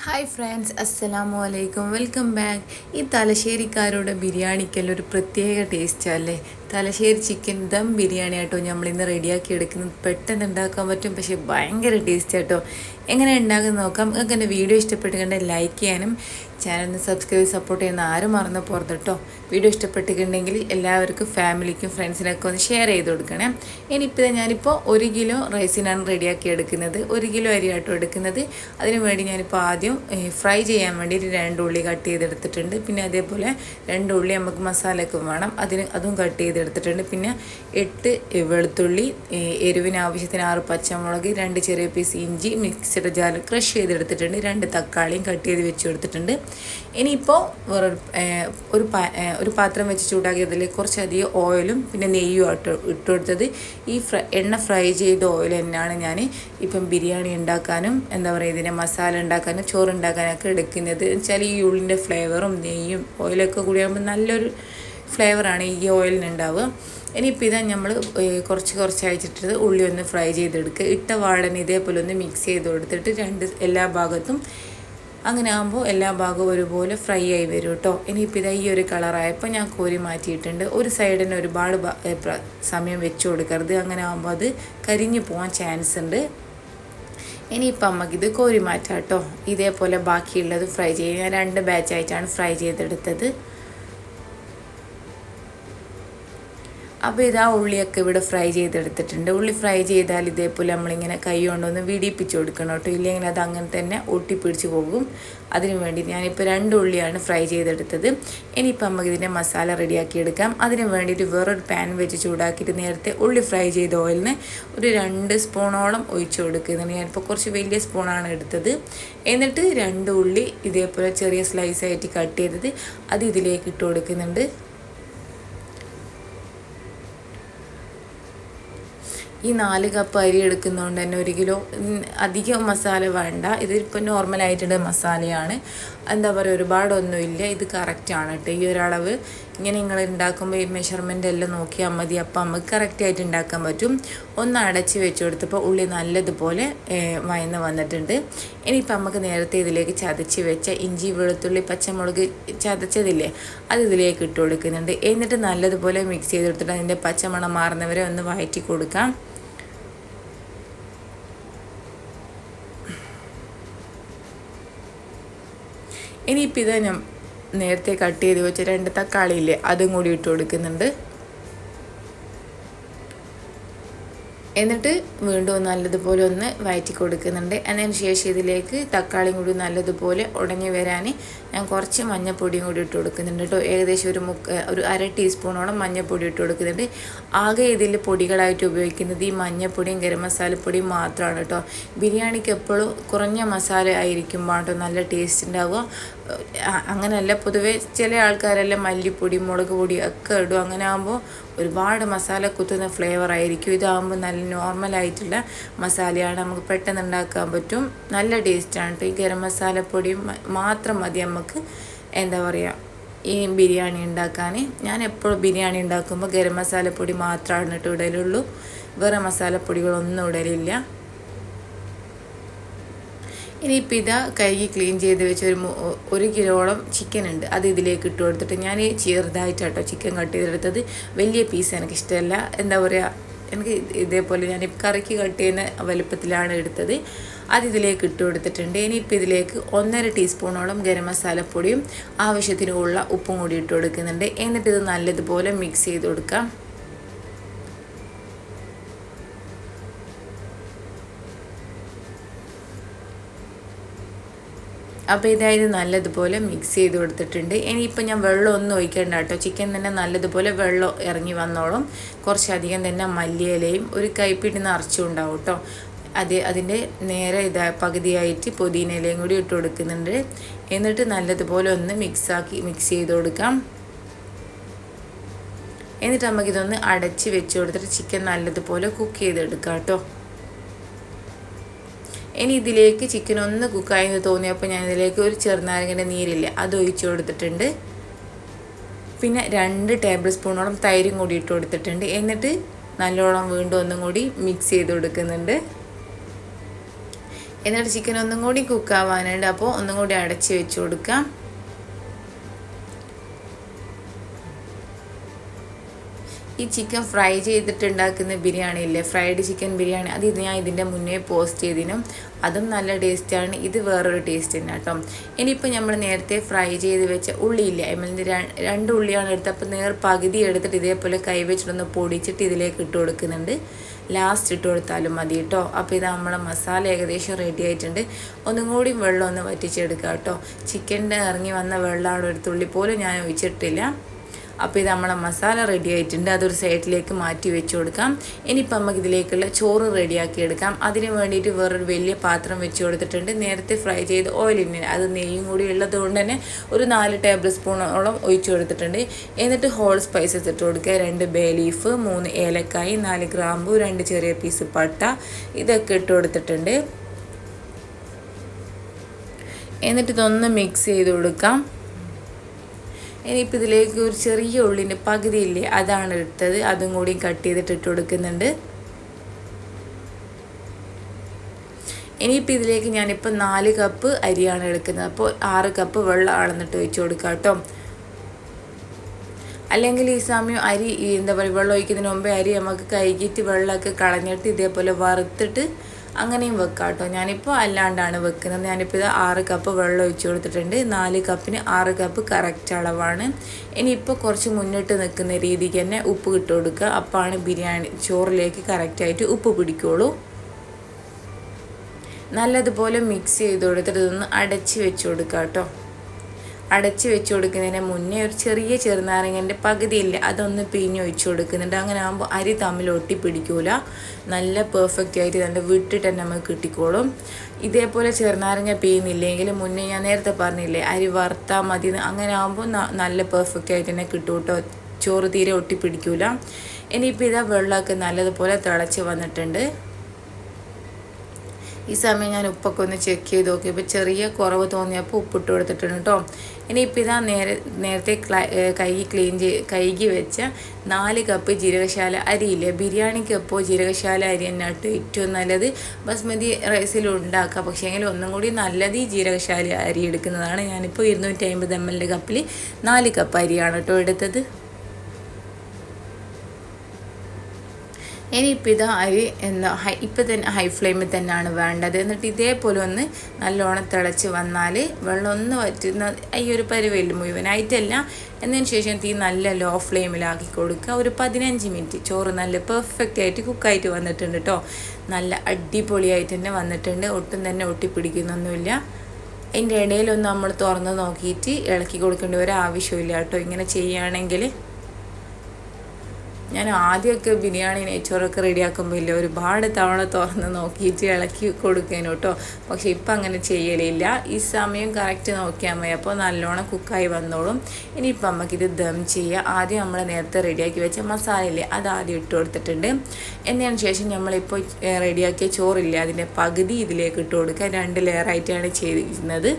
Hi friends അസ്സലാമു അലൈക്കും welcome back ഈ തലശ്ശേരിക്കാരുടെ ബിരിയാണിക്കെല്ലാം ഒരു പ്രത്യേക ടേസ്റ്റ് അല്ലേ? തലശ്ശേരി ചിക്കൻ ദം ബിരിയാണി ആട്ടോ നമ്മൾ ഇന്ന് റെഡിയാക്കി എടുക്കുന്നത്. പെട്ടെന്ന് ഉണ്ടാക്കാൻ പറ്റും പക്ഷേ ഭയങ്കര ടേസ്റ്റ് ആട്ടോ. എങ്ങനെ ഉണ്ടാക്കുന്നത് നോക്കാം. നിങ്ങൾക്ക് എന്റെ വീഡിയോ ഇഷ്ടപ്പെട്ടുകൊണ്ട് ലൈക്ക് ചെയ്യാനും ചാനലിന് സബ്സ്ക്രൈബ് സപ്പോർട്ട് ചെയ്യുന്ന ആരും മറന്നു പോകരുത് കേട്ടോ വീഡിയോ ഇഷ്ടപ്പെട്ടിട്ടുണ്ടെങ്കിൽ എല്ലാവർക്കും ഫാമിലിക്കും ഫ്രണ്ട്സിനൊക്കെ ഒന്ന് ഷെയർ ചെയ്ത് കൊടുക്കണേ. ഇനിയിപ്പോൾ ഞാനിപ്പോൾ ഒരു കിലോ റൈസിനാണ് റെഡിയാക്കി എടുക്കുന്നത്. ഒരു കിലോ അരി ആട്ടോ എടുക്കുന്നത്. അതിന് വേണ്ടി ഞാനിപ്പോൾ ആദ്യം ഫ്രൈ ചെയ്യാൻ വേണ്ടി രണ്ട് ഉള്ളി കട്ട് ചെയ്തെടുത്തിട്ടുണ്ട്. പിന്നെ അതേപോലെ രണ്ട് ഉള്ളി നമുക്ക് മസാലയ്ക്കും വേണം. അതിന് അതും കട്ട് ചെയ്തെടുത്തിട്ടുണ്ട് പിന്നെ എട്ട് വെളുത്തുള്ളി എരിവിന് ആവശ്യത്തിന് ആറ് പച്ചമുളക് രണ്ട് ചെറിയ പീസ് ഇഞ്ചി മിക്സഡ് ജാൽ ക്രഷ് ചെയ്തെടുത്തിട്ടുണ്ട്. രണ്ട് തക്കാളിയും കട്ട് ചെയ്ത് വെച്ച് കൊടുത്തിട്ടുണ്ട്. ഇനിയിപ്പോൾ വേറൊരു ഒരു ഒരു പാത്രം വെച്ച് ചൂടാക്കി അതിൽ കുറച്ചധികം ഓയിലും പിന്നെ നെയ്യും ആട്ടോ ഇട്ട് കൊടുത്തത്. ഈ എണ്ണ ഫ്രൈ ചെയ്ത ഓയിൽ തന്നെയാണ് ഞാൻ ഇപ്പം ബിരിയാണി ഉണ്ടാക്കാനും എന്താ പറയുക ഇതിനെ മസാല ഉണ്ടാക്കാനും ചോറ് ഉണ്ടാക്കാനൊക്കെ എടുക്കുന്നത്. വെച്ചാൽ ഈ ഉള്ളിന്റെ ഫ്ലേവറും നെയ്യും ഓയിലൊക്കെ കൂടിയാകുമ്പോൾ നല്ലൊരു ഫ്ലേവറാണ് ഈ ഓയിലിനുണ്ടാവുക. ഇനിയിപ്പോൾ ഇതാ നമ്മൾ കുറച്ച് കുറച്ച് അയച്ചിട്ട് ഉള്ളി ഒന്ന് ഫ്രൈ ചെയ്തെടുക്കുക. ഇട്ട വാടന ഇതേപോലെ ഒന്ന് മിക്സ് ചെയ്ത് കൊടുത്തിട്ട് രണ്ട് എല്ലാ ഭാഗത്തും അങ്ങനെ ആകുമ്പോൾ എല്ലാ ഭാഗവും ഒരുപോലെ ഫ്രൈ ആയി വരും കേട്ടോ ഇനിയിപ്പോൾ ഇതാ ഈ ഒരു കളറായപ്പോൾ ഞാൻ കോരി മാറ്റിയിട്ടുണ്ട്. ഒരു സൈഡിന് ഒരുപാട് സമയം വെച്ച് കൊടുക്കരുത്. അങ്ങനെ ആകുമ്പോൾ അത് കരിഞ്ഞു പോകാൻ ചാൻസ് ഉണ്ട്. ഇനിയിപ്പം ഇത് കോരി മാറ്റാം കേട്ടോ ഇതേപോലെ ബാക്കിയുള്ളത് ഫ്രൈ ചെയ്യും. ഞാൻ രണ്ട് ബാച്ചായിട്ടാണ് ഫ്രൈ ചെയ്തെടുത്തത്. അപ്പോൾ ഇതാ ഉള്ളിയൊക്കെ ഇവിടെ ഫ്രൈ ചെയ്തെടുത്തിട്ടുണ്ട്. ഉള്ളി ഫ്രൈ ചെയ്താൽ ഇതേപോലെ നമ്മളിങ്ങനെ കൈ കൊണ്ടൊന്ന് വിടിപ്പിച്ച് കൊടുക്കണം കേട്ടോ. ഇല്ലെങ്കിൽ അത് അങ്ങനെ തന്നെ ഒട്ടിപ്പിടിച്ച് പോകും. അതിനു വേണ്ടി ഞാനിപ്പോൾ രണ്ട് ഉള്ളിയാണ് ഫ്രൈ ചെയ്തെടുത്തത്. ഇനിയിപ്പോൾ നമുക്ക് ഇതിന്റെ മസാല റെഡിയാക്കി എടുക്കാം. അതിന് വേണ്ടിയിട്ട് വേറൊരു പാൻ വെച്ച് ചൂടാക്കിയിട്ട് നേരത്തെ ഉള്ളി ഫ്രൈ ചെയ്ത ഓയിലിന് ഒരു രണ്ട് സ്പൂണോളം ഒഴിച്ചു കൊടുക്കുന്നുണ്ട്. ഞാനിപ്പോൾ കുറച്ച് വലിയ സ്പൂണാണ് എടുത്തത്. എന്നിട്ട് രണ്ട് ഉള്ളി ഇതേപോലെ ചെറിയ സ്ലൈസായിട്ട് കട്ട് ചെയ്തത്. അത് ഇതിലേക്ക് ഇട്ട് കൊടുക്കുന്നുണ്ട്. ഈ നാല് കപ്പ് അരി എടുക്കുന്നതുകൊണ്ട് തന്നെ ഒരു കിലോ അധികം മസാല വേണ്ട. ഇതിപ്പോൾ നോർമലായിട്ടുള്ള മസാലയാണ്. എന്താ പറയുക ഒരുപാടൊന്നുമില്ല. ഇത് കറക്റ്റാണ് കേട്ടോ ഈ ഒരളവ് ഇങ്ങനെ നിങ്ങൾ ഉണ്ടാക്കുമ്പോൾ ഈ മെഷർമെന്റ് എല്ലാം നോക്കിയാൽ മതി. അപ്പോൾ നമുക്ക് കറക്റ്റായിട്ട് ഉണ്ടാക്കാൻ പറ്റും. ഒന്ന് അടച്ച് വെച്ച് കൊടുത്തപ്പോൾ ഉള്ളി നല്ലതുപോലെ വയന്ന് വന്നിട്ടുണ്ട്. ഇനിയിപ്പോൾ നമുക്ക് നേരത്തെ ഇതിലേക്ക് ചതച്ച് വെച്ച ഇഞ്ചി വെളുത്തുള്ളി പച്ചമുളക് ചതച്ചതില്ലേ അത് ഇതിലേക്ക് ഇട്ട് കൊടുക്കുന്നുണ്ട്. എന്നിട്ട് നല്ലതുപോലെ മിക്സ് ചെയ്ത് കൊടുത്തിട്ട് അതിന്റെ പച്ചമണം മാറുന്നവരെ ഒന്ന് വഴറ്റി കൊടുക്കാം. ഇനിയിപ്പോൾ ഇത് ഞാൻ നേരത്തെ കട്ട് ചെയ്ത് വെച്ച രണ്ട് തക്കാളി ഇല്ലേ അതും കൂടി ഇട്ട് കൊടുക്കുന്നുണ്ട്. എന്നിട്ട് വീണ്ടും നല്ലതുപോലെ ഒന്ന് വയറ്റി കൊടുക്കുന്നുണ്ട്. അതിന് ശേഷം ഇതിലേക്ക് തക്കാളിയും കൂടി നല്ലതുപോലെ ഉടഞ്ഞു വരാൻ ഞാൻ കുറച്ച് മഞ്ഞൾപ്പൊടിയും കൂടി ഇട്ട് കൊടുക്കുന്നുണ്ട് കേട്ടോ. ഏകദേശം ഒരു മുക്ക ഒരു അര ടീസ്പൂണോളം മഞ്ഞൾപ്പൊടി ഇട്ട് കൊടുക്കുന്നുണ്ട്. ആകെ ഇതിൽ പൊടികളായിട്ട് ഉപയോഗിക്കുന്നത് ഈ മഞ്ഞൾപ്പൊടിയും ഗരം മസാലപ്പൊടിയും മാത്രമാണ് കേട്ടോ. ബിരിയാണിക്ക് എപ്പോഴും കുറഞ്ഞ മസാല ആയിരിക്കുമ്പോൾ കേട്ടോ നല്ല ടേസ്റ്റ് ഉണ്ടാവുക. അങ്ങനെയല്ല പൊതുവേ ചില ആൾക്കാരെല്ലാം മല്ലിപ്പൊടി മുളക് പൊടി ഒക്കെ ഇടും. അങ്ങനെ ആകുമ്പോൾ ഒരുപാട് മസാല കുത്തുന്ന ഫ്ലേവർ ആയിരിക്കും. ഇതാകുമ്പോൾ നല്ല നോർമലായിട്ടുള്ള മസാലയാണ് നമുക്ക് പെട്ടെന്ന് ഉണ്ടാക്കാൻ പറ്റും. നല്ല ടേസ്റ്റാണ് ഈ ഗരം മസാലപ്പൊടി മാത്രം മതി നമുക്ക് എന്താ പറയുക ഈ ബിരിയാണി ഉണ്ടാക്കാൻ ഞാൻ എപ്പോഴും ബിരിയാണി ഉണ്ടാക്കുമ്പോൾ ഗരം മസാലപ്പൊടി മാത്രമാണ് ഇട്ട് ഇടലുള്ളൂ. വേറെ മസാലപ്പൊടികളൊന്നും ഇടലില്ല. ഇനിയിപ്പോൾ ഇതാ കഴുകി ക്ലീൻ ചെയ്ത് വെച്ച ഒരു ഒരു കിലോളം ചിക്കൻ ഉണ്ട്. അത് ഇതിലേക്ക് ഇട്ട് കൊടുത്തിട്ട് ഞാൻ ചെറുതായിട്ടാട്ടോ ചിക്കൻ കട്ട് ചെയ്തെടുത്തത്. വലിയ പീസ് എനിക്ക് ഇഷ്ടമല്ല. എന്താ പറയുക എനിക്ക് ഇതേപോലെ ഞാൻ കറിക്ക് കട്ട് ചെയ്യുന്ന വലുപ്പത്തിലാണ് എടുത്തത്. അത് ഇതിലേക്ക് ഇട്ട് കൊടുത്തിട്ടുണ്ട്. ഇനിയിപ്പോൾ ഇതിലേക്ക് ഒന്നര ടീസ്പൂണോളം ഗരം മസാലപ്പൊടിയും ആവശ്യത്തിനുള്ള ഉപ്പും കൂടി ഇട്ട് കൊടുക്കുന്നുണ്ട്. എന്നിട്ട് ഇത് നല്ലതുപോലെ മിക്സ് ചെയ്ത് കൊടുക്കാം. അപ്പോൾ ഇതായത് നല്ലതുപോലെ മിക്സ് ചെയ്ത് കൊടുത്തിട്ടുണ്ട്. ഇനിയിപ്പോൾ ഞാൻ വെള്ളം ഒന്നും ഒഴിക്കേണ്ട കേട്ടോ. ചിക്കൻ തന്നെ നല്ലതുപോലെ വെള്ളം ഇറങ്ങി വന്നോളും. കുറച്ചധികം തന്നെ മല്ലിയിലയും ഒരു കൈപ്പിടി നിറച്ചും ഉണ്ടാവും കേട്ടോ. അത് അതിന്റെ നേരെ ഇതാ പകുതിയായിട്ട് പുതിന ഇലയും കൂടി ഇട്ട് കൊടുക്കുന്നുണ്ട്. എന്നിട്ട് നല്ലതുപോലെ ഒന്ന് മിക്സാക്കി മിക്സ് ചെയ്ത് കൊടുക്കാം. എന്നിട്ട് നമുക്കിതൊന്ന് അടച്ച് വെച്ച് കൊടുത്തിട്ട് ചിക്കൻ നല്ലതുപോലെ കുക്ക് ചെയ്തെടുക്കാം കേട്ടോ. ഇനി ഇതിലേക്ക് ചിക്കൻ ഒന്ന് കുക്കായെന്ന് തോന്നിയപ്പോൾ ഞാൻ ഇതിലേക്ക് ഒരു ചെറുനാരങ്ങന്റെ നീരില്ല അത് ഒഴിച്ചു കൊടുത്തിട്ടുണ്ട്. പിന്നെ രണ്ട് ടേബിൾ സ്പൂണോളം തൈരും കൂടി ഇട്ട് കൊടുത്തിട്ടുണ്ട്. എന്നിട്ട് നല്ലോണം വീണ്ടും ഒന്നും കൂടി മിക്സ് ചെയ്ത് കൊടുക്കുന്നുണ്ട്. എന്നിട്ട് ചിക്കൻ ഒന്നും കൂടി കുക്കാവാനുണ്ട് അപ്പോൾ ഒന്നും കൂടി അടച്ച് വെച്ച് കൊടുക്കാം. ഈ ചിക്കൻ ഫ്രൈ ചെയ്തിട്ട് ഉണ്ടാക്കുന്ന ബിരിയാണി ഇല്ലേ? Fried chicken biryani. അത് ഞാൻ ഇതിന്റെ മുന്നേ പോസ്റ്റ് ചെയ്തിനും. അതും നല്ല ടേസ്റ്റാണ് ഇത് വേറൊരു ടേസ്റ്റ് തന്നെ കേട്ടോ. ഇനിയിപ്പോൾ നമ്മൾ നേരത്തെ ഫ്രൈ ചെയ്ത് വെച്ച ഉള്ളിയില്ല അതിൽ രണ്ട് ഉള്ളിയാണ് എടുത്തത്. അപ്പോൾ നേർ പകുതി എടുത്തിട്ട് ഇതേപോലെ കൈ വെച്ചിട്ടൊന്ന് പൊടിച്ചിട്ട് ഇതിലേക്ക് ഇട്ട് കൊടുക്കുന്നുണ്ട്. ലാസ്റ്റ് ഇട്ട് കൊടുത്താലും മതി കേട്ടോ. അപ്പോൾ ഇത് നമ്മളെ മസാല ഏകദേശം റെഡി ആയിട്ടുണ്ട്. ഒന്നും കൂടി വെള്ളം ഒന്ന് വറ്റിച്ചെടുക്കുക കേട്ടോ. ചിക്കന്റെ ഇറങ്ങി വന്ന വെള്ളമാണ് ഒരു തുള്ളി പോലും ഞാൻ ഒഴിച്ചിട്ടില്ല. അപ്പോൾ ഇത് നമ്മളെ മസാല റെഡി ആയിട്ടുണ്ട്. അതൊരു സൈഡിലേക്ക് മാറ്റി വെച്ച് കൊടുക്കാം ഇനിയിപ്പോൾ നമുക്ക് ഇതിലേക്കുള്ള ചോറ് റെഡിയാക്കി എടുക്കാം. അതിന് വേണ്ടിയിട്ട് വേറൊരു വലിയ പാത്രം വെച്ച് കൊടുത്തിട്ടുണ്ട്. നേരത്തെ ഫ്രൈ ചെയ്ത് ഓയിലിന് അത് നെയ്യും കൂടി ഉള്ളത് കൊണ്ട് തന്നെ ഒരു നാല് ടേബിൾ സ്പൂണോളം ഒഴിച്ചു കൊടുത്തിട്ടുണ്ട്. എന്നിട്ട് ഹോൾ സ്പൈസസ് ഇട്ട് കൊടുക്കുക. രണ്ട് ബേ ലീഫ് മൂന്ന് ഏലക്കായി നാല് ഗ്രാമ്പു രണ്ട് ചെറിയ പീസ് പട്ട ഇതൊക്കെ ഇട്ട് കൊടുത്തിട്ടുണ്ട്. എന്നിട്ട് ഇതൊന്ന് മിക്സ് ചെയ്ത് കൊടുക്കാം. ഇനിയിപ്പോൾ ഇതിലേക്ക് ഒരു ചെറിയ ഉള്ളിന്റെ പകുതിയില്ലേ അതാണ് എടുത്തത്. അതും കൂടി കട്ട് ചെയ്തിട്ട് ഇട്ട് കൊടുക്കുന്നുണ്ട്. ഇനിയിപ്പോൾ ഇതിലേക്ക് ഞാനിപ്പോൾ നാല് കപ്പ് അരിയാണ് എടുക്കുന്നത്. അപ്പോൾ ആറ് കപ്പ് വെള്ളം അളന്നിട്ട് വെച്ച് കൊടുക്കാം കേട്ടോ. അല്ലെങ്കിൽ ഈ സമയം അരി എന്താ പറയുക വെള്ളം ഒഴിക്കുന്നതിന് മുമ്പേ അരി നമുക്ക് കഴുകിയിട്ട് വെള്ളമൊക്കെ കളഞ്ഞിട്ട് ഇതേപോലെ വറുത്തിട്ട് അങ്ങനെയും വെക്കാം കേട്ടോ ഞാനിപ്പോൾ അല്ലാണ്ടാണ് വെക്കുന്നത്. ഞാനിപ്പോൾ ഇത് ആറ് കപ്പ് വെള്ളം ഒഴിച്ചു കൊടുത്തിട്ടുണ്ട്. നാല് കപ്പിന് ആറ് കപ്പ് കറക്റ്റ് അളവാണ്. ഇനിയിപ്പോൾ കുറച്ച് മുന്നിട്ട് നിൽക്കുന്ന രീതിക്ക് തന്നെ ഉപ്പ് ഇട്ട് കൊടുക്കുക. അപ്പോഴാണ് ബിരിയാണി ചോറിലേക്ക് കറക്റ്റായിട്ട് ഉപ്പ് പിടിക്കുള്ളൂ. നല്ലതുപോലെ മിക്സ് ചെയ്ത് കൊടുത്തിട്ട് ഇതൊന്ന് അടച്ച് വെച്ച് കൊടുക്കുക കേട്ടോ അടച്ച് വെച്ച് കൊടുക്കുന്നതിന് മുന്നേ ഒരു ചെറിയ ചെറുനാരങ്ങന്റെ പകുതിയില്ല അതൊന്ന് പിഴിഞ്ഞ് ഒഴിച്ചു കൊടുക്കുന്നുണ്ട്. അങ്ങനെ ആകുമ്പോൾ അരി തമ്മിൽ ഒട്ടി പിടിക്കൂല. നല്ല പെർഫെക്റ്റ് ആയിട്ട് നല്ല വിട്ടിട്ട് തന്നെ നമുക്ക് കിട്ടിക്കോളും. ഇതേപോലെ ചെറുനാരങ്ങ പിഴിയുന്നില്ലെങ്കിൽ മുന്നേ ഞാൻ നേരത്തെ പറഞ്ഞില്ലേ അരി വറുത്താൽ മതി അങ്ങനെ ആകുമ്പോൾ നല്ല പെർഫെക്റ്റ് ആയിട്ട് തന്നെ കിട്ടും കേട്ടോ ചോറ് തീരെ ഒട്ടി പിടിക്കൂല. ഇനിയിപ്പോൾ ഇതാ വെള്ളമൊക്കെ നല്ലതുപോലെ തിളച്ച് വന്നിട്ടുണ്ട്. ഈ സമയം ഞാൻ ഉപ്പൊക്കെ ഒന്ന് ചെക്ക് ചെയ്ത് നോക്കിയപ്പോൾ ചെറിയ കുറവ് തോന്നിയപ്പോൾ ഉപ്പിട്ട് കൊടുത്തിട്ടുണ്ട് കേട്ടോ. ഇനിയിപ്പോൾ ഇതാ നേരെ നേരത്തെ കൈകി ക്ലീൻ ചെയ്ത് കൈകി വെച്ച നാല് കപ്പ് ജീരകശാല അരിയില്ലേ ബിരിയാണിക്ക് എപ്പോൾ ജീരകശാല അരി തന്നെ കേട്ടോ ഏറ്റവും നല്ലത്. ബസ്മതി റൈസിൽ ഉണ്ടാക്കുക പക്ഷേ എങ്കിൽ ഒന്നും കൂടി നല്ലത് ഈ ജീരകശാല അരി എടുക്കുന്നതാണ്. ഞാനിപ്പോൾ ഇരുന്നൂറ്റി അമ്പത് എം എൽ കപ്പിൽ നാല് കപ്പ് അരിയാണ് കേട്ടോ എടുത്തത്. ഇനിയിപ്പോൾ ഇത് അരി എന്താ ഹൈ ഇപ്പം തന്നെ ഹൈ ഫ്ലെയിമിൽ തന്നെയാണ് വേണ്ടത്. എന്നിട്ട് ഇതേപോലെ ഒന്ന് നല്ലോണം തിളച്ച് വന്നാൽ വെള്ളം ഒന്ന് വറ്റുന്ന ഈ ഒരു പരിവയിൽ മുഴുവനായിട്ടല്ല എന്നതിന് ശേഷം തീ നല്ല ലോ ഫ്ലെയിമിലാക്കി കൊടുക്കുക. ഒരു പതിനഞ്ച് മിനിറ്റ്. ചോറ് നല്ല പെർഫെക്റ്റ് ആയിട്ട് കുക്കായിട്ട് വന്നിട്ടുണ്ട് കേട്ടോ നല്ല അടിപൊളിയായിട്ട് തന്നെ വന്നിട്ടുണ്ട്. ഒട്ടും തന്നെ ഒട്ടിപ്പിടിക്കുന്നൊന്നുമില്ല. അതിന്റെ ഇടയിലൊന്നും നമ്മൾ തുറന്ന് നോക്കിയിട്ട് ഇളക്കി കൊടുക്കേണ്ട ഒരു ആവശ്യമില്ല കേട്ടോ ഇങ്ങനെ ചെയ്യുകയാണെങ്കിൽ ഞാൻ ആദ്യമൊക്കെ ബിരിയാണി നെയ്ച്ചോറൊക്കെ റെഡിയാക്കുമ്പോൾ ഇല്ല ഒരുപാട് തവണ തുറന്ന് നോക്കിയിട്ട് ഇളക്കി കൊടുക്കേനു കേട്ടോ പക്ഷേ ഇപ്പം അങ്ങനെ ചെയ്യലില്ല. ഈ സമയം കറക്റ്റ് നോക്കിയാൽ മതി. അപ്പോൾ നല്ലോണം കുക്കായി വന്നോളും. ഇനിയിപ്പോൾ നമുക്കിത് ദം ചെയ്യുക ആദ്യം നമ്മൾ നേരത്തെ റെഡിയാക്കി വെച്ച മസാലയില്ലേ അത് ആദ്യം ഇട്ട് കൊടുത്തിട്ടുണ്ട്. എന്നതിന് ശേഷം നമ്മളിപ്പോൾ റെഡിയാക്കിയ ചോറില്ലേ അതിന്റെ പകുതി ഇതിലേക്ക് ഇട്ട് കൊടുക്കുക. രണ്ട് ലെയറായിട്ടാണ് ചെയ്തിരുന്നത്.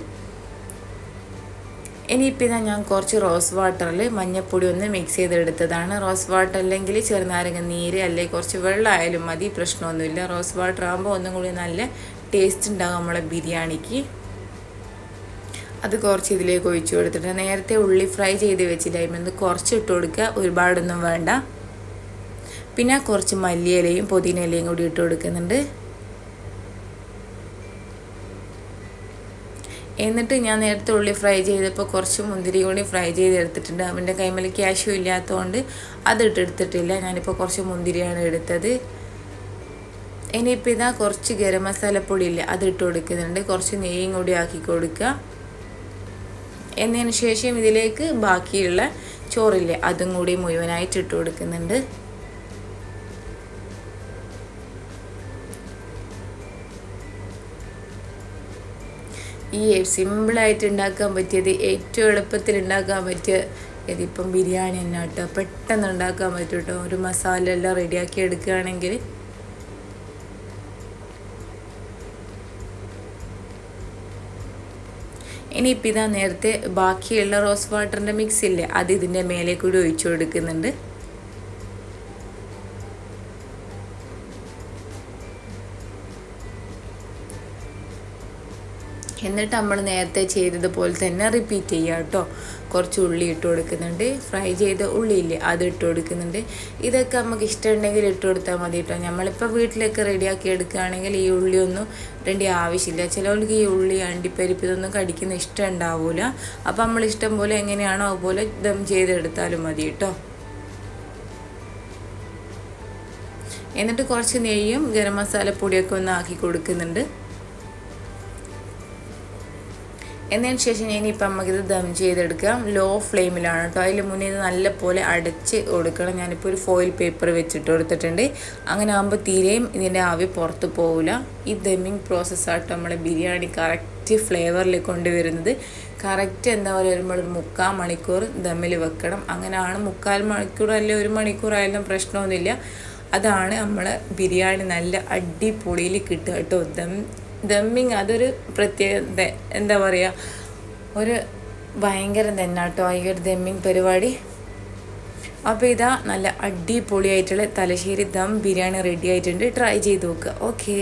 ഇനിയിപ്പോൾ ഇതാ ഞാൻ കുറച്ച് റോസ് വാട്ടറിൽ മഞ്ഞപ്പൊടി ഒന്ന് മിക്സ് ചെയ്തെടുത്തതാണ്. റോസ് വാട്ടർ അല്ലെങ്കിൽ ചെറുനാരങ്ങ നീര് അല്ലെങ്കിൽ കുറച്ച് വെള്ളമായാലും മതി പ്രശ്നമൊന്നുമില്ല. റോസ് വാട്ടർ ആകുമ്പോൾ ഒന്നും കൂടി നല്ല ടേസ്റ്റ് ഉണ്ടാകും നമ്മളെ ബിരിയാണിക്ക്. അത് കുറച്ച് ഇതിലേക്ക് ഒഴിച്ചു കൊടുത്തിട്ട് നേരത്തെ ഉള്ളി ഫ്രൈ ചെയ്ത് വെച്ചില്ലായിരുന്നു കുറച്ച് ഇട്ട് കൊടുക്കുക. ഒരുപാടൊന്നും വേണ്ട. പിന്നെ കുറച്ച് മല്ലിയിലയും പുതിന ഇലയും കൂടി ഇട്ട് കൊടുക്കുന്നുണ്ട്. എന്നിട്ട് ഞാൻ നേരത്തെ ഉള്ളി ഫ്രൈ ചെയ്തപ്പോൾ കുറച്ച് മുന്തിരി കൂടി ഫ്രൈ ചെയ്തെടുത്തിട്ടുണ്ട്. അവന്റെ കൈമൽ ക്യാഷും ഇല്ലാത്തതുകൊണ്ട് അത് ഇട്ടെടുത്തിട്ടില്ല ഞാനിപ്പോൾ കുറച്ച് മുന്തിരിയാണ് എടുത്തത്. ഇനിയിപ്പോൾ ഇതാ കുറച്ച് ഗരം മസാലപ്പൊടി ഇല്ല അത് ഇട്ട് കൊടുക്കുന്നുണ്ട്. കുറച്ച് നെയ്യും കൂടി ആക്കി കൊടുക്കുക. എന്നതിന് ശേഷം ഇതിലേക്ക് ബാക്കിയുള്ള ചോറില്ലേ അതും കൂടി മുഴുവനായിട്ട് ഇട്ട് കൊടുക്കുന്നുണ്ട്. ഈ സിമ്പിളായിട്ട് ഉണ്ടാക്കാൻ പറ്റിയത് ഏറ്റവും എളുപ്പത്തിൽ ഉണ്ടാക്കാൻ പറ്റിയ ഇതിപ്പം ബിരിയാണി തന്നെ കേട്ടോ. പെട്ടെന്ന് ഉണ്ടാക്കാൻ പറ്റും കേട്ടോ. ഒരു മസാല എല്ലാം റെഡിയാക്കി എടുക്കുകയാണെങ്കിൽ. ഇനിയിപ്പോൾ ഇതാ നേരത്തെ ബാക്കിയുള്ള റോസ് വാട്ടറിന്റെ മിക്സ് ഇല്ലേ? അത് ഇതിന്റെ മേലെ കൂടി ഒഴിച്ചു കൊടുക്കുന്നുണ്ട്. എന്നിട്ട് നമ്മൾ നേരത്തെ ചെയ്തതുപോലെ തന്നെ റിപ്പീറ്റ് ചെയ്യുക കേട്ടോ. കുറച്ച് ഉള്ളി ഇട്ട് കൊടുക്കുന്നുണ്ട്. ഫ്രൈ ചെയ്ത ഉള്ളിയില്ലേ അത് ഇട്ട് കൊടുക്കുന്നുണ്ട്. ഇതൊക്കെ നമുക്ക് ഇഷ്ടമുണ്ടെങ്കിൽ ഇട്ട് കൊടുത്താൽ മതി കേട്ടോ. നമ്മളിപ്പോൾ വീട്ടിലൊക്കെ റെഡിയാക്കി എടുക്കുകയാണെങ്കിൽ ഈ ഉള്ളിയൊന്നും ഇടേണ്ട ആവശ്യമില്ല. ചിലവർക്ക് ഈ ഉള്ളി അണ്ടിപ്പരിപ്പ് ഇതൊന്നും കടിക്കുന്ന ഇഷ്ടം ഉണ്ടാവില്ല അപ്പോൾ നമ്മൾ ഇഷ്ടം പോലെ എങ്ങനെയാണോ അതുപോലെ ദം ചെയ്തെടുത്താലും മതി കേട്ടോ. എന്നിട്ട് കുറച്ച് നെയ്യും ഗരം മസാല പൊടിയൊക്കെ ഒന്ന് ആക്കി കൊടുക്കുന്നുണ്ട്. എന്നതിന് ശേഷം ഇനിയിപ്പം നമുക്കിത് ദം ചെയ്തെടുക്കാം. ലോ ഫ്ലെയിമിലാണ് കേട്ടോ. അതിൽ മുന്നേ ഇത് നല്ലപോലെ അടച്ച് കൊടുക്കണം. ഞാനിപ്പോൾ ഒരു ഫോയിൽ പേപ്പർ വെച്ചിട്ട് കൊടുത്തിട്ടുണ്ട്. അങ്ങനെ ആകുമ്പോൾ തീരെയും ഇതിന്റെ ആവി പുറത്ത് പോവില്ല ഈ ദമ്മിങ് പ്രോസസ്സായിട്ട് നമ്മളെ ബിരിയാണി കറക്റ്റ് ഫ്ലേവറിൽ കൊണ്ടുവരുന്നത്. കറക്റ്റ് എന്താ പറയുക? വരുമ്പോൾ ഒരു മുക്കാൽ മണിക്കൂർ ദമ്മിൽ വെക്കണം. അങ്ങനെയാണ് മുക്കാൽ മണിക്കൂർ അല്ലെങ്കിൽ ഒരു മണിക്കൂർ ആയാലും പ്രശ്നമൊന്നുമില്ല. അതാണ് നമ്മളെ ബിരിയാണി നല്ല അടിപൊളിയിൽ കിട്ടുക കേട്ടോ ദം ദമ്മിങ് അതൊരു പ്രത്യേക എന്താ പറയുക ഒരു ഭയങ്കര തന്നാട്ടോ ഈ ഒരു ദമ്മിങ് പരിപാടി. അപ്പോൾ ഇതാ നല്ല അടിപൊളിയായിട്ടുള്ള തലശ്ശേരി ദം ബിരിയാണി റെഡി ആയിട്ടുണ്ട്. ട്രൈ ചെയ്ത് നോക്കുക ഓക്കേ